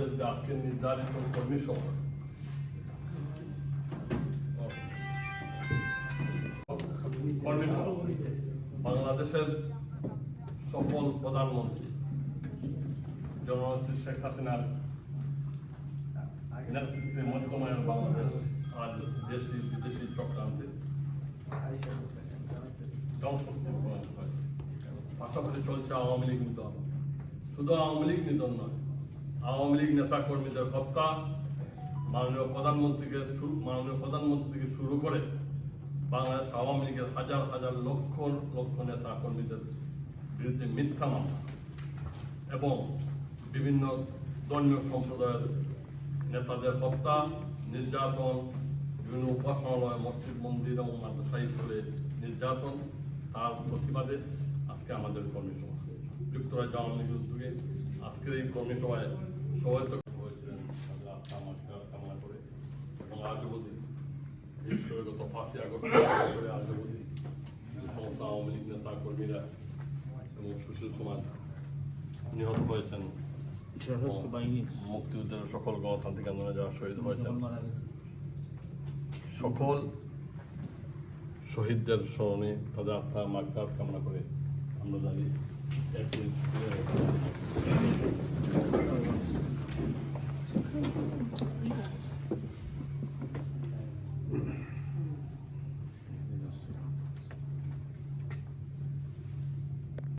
আমাদের আজকে নির্ধারিত কর্মী সভা কর্মী সভা বাংলাদেশের সফল প্রধানমন্ত্রী, জননেত্রী শেখ হাসিনার নেতৃত্বে মধ্যমায়ের বাংলাদেশ আজ দেশি বিদেশি চক্রান্তে পাশাপাশি চলছে আওয়ামী লীগ নিধন। শুধু আওয়ামী লীগ নিধন নয় আওয়ামী লীগ নেতা কর্মীদের হত্যা, মাননীয় প্রধানমন্ত্রীকে মাননীয় প্রধানমন্ত্রী থেকে শুরু করে বাংলাদেশ আওয়ামী লীগের হাজার হাজার লক্ষ লক্ষ নেতা কর্মীদের বিরুদ্ধে মিথ্যা মামলা এবং বিভিন্ন ধর্মীয় সম্প্রদায়ের নেতাদের হত্যা, নির্যাতন, বিভিন্ন উপাসনালয়, মসজিদ, মন্দির এবং মাদ্রাসা স্কুলে নির্যাতন, তার প্রতিবাদে আজকে আমাদের কর্মী যুক্তরাজ্য আওয়ামী লীগের উদ্যোগে আজকের এই কর্মী সভায় সবাই তো হয়েছিলেন মাসিকার কামনা করে এবং আজ অবধি গত পাঁচই আগস্ট করে আজ অবধি সমস্ত আওয়ামী লীগ নেতা কর্মীরা এবং সুশীল সমাজ নিহত হয়েছেন মুক্তিযুদ্ধের সকল গণতান্ত্রিক আন্দোলনে যারা শহীদ হয়েছেন সকল শহীদদের স্মরণে তাদের আত্মা মাঘাত কামনা করে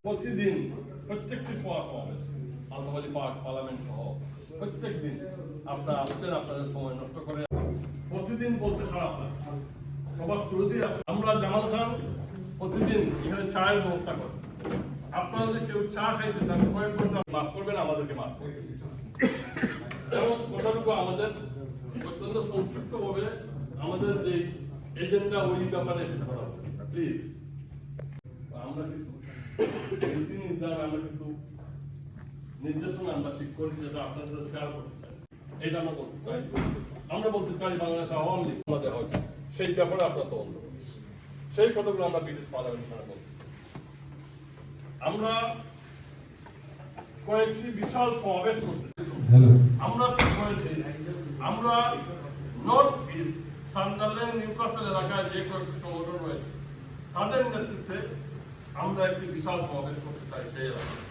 প্রতিদিন প্রত্যেকটি সভা সমাবেশ আলতাবাজি পার্ক পার্লামেন্ট সহ প্রত্যেক দিন আপনারা আসছেন, আপনাদের সময় নষ্ট করে প্রতিদিন বলতে খারাপ লাগে সবার শুরুতেই আমরা জামাল খান প্রতিদিন এখানে চায়ের ব্যবস্থা করি। চান, কয়েক ঘণ্টা মাফ করবেন, আমাদেরকে মাফ করবেন। কথাটুকু আমাদের অত্যন্ত আমাদের যে এজেন্ডা ওই ব্যাপারে করা প্লিজ আমরা কিছু নীতি নির্ধারণ, আমরা কিছু নির্দেশনা আমরা ঠিক যেটা আপনাদের শেয়ার করতে চাই। এটা আমরা করতে চাই, আমরা বলতে চাই বাংলাদেশ আওয়ামী লীগ, আমাদের হয় সেই ব্যাপারে আপনার তদন্ত। সেই কথাগুলো আমরা ব্রিটিশ পার্লামেন্ট বলছি আমরা কয়েকটি বিশাল সমাবেশ করতে আমরা কি করেছি? আমরা নর্থ ইস্ট সান্ডারল্যান্ড নিউকাসল এলাকায় যে কয়েকটি সংগঠন রয়েছে তাদের নেতৃত্বে আমরা একটি বিশাল সমাবেশ করতে চাই সেই এলাকায়।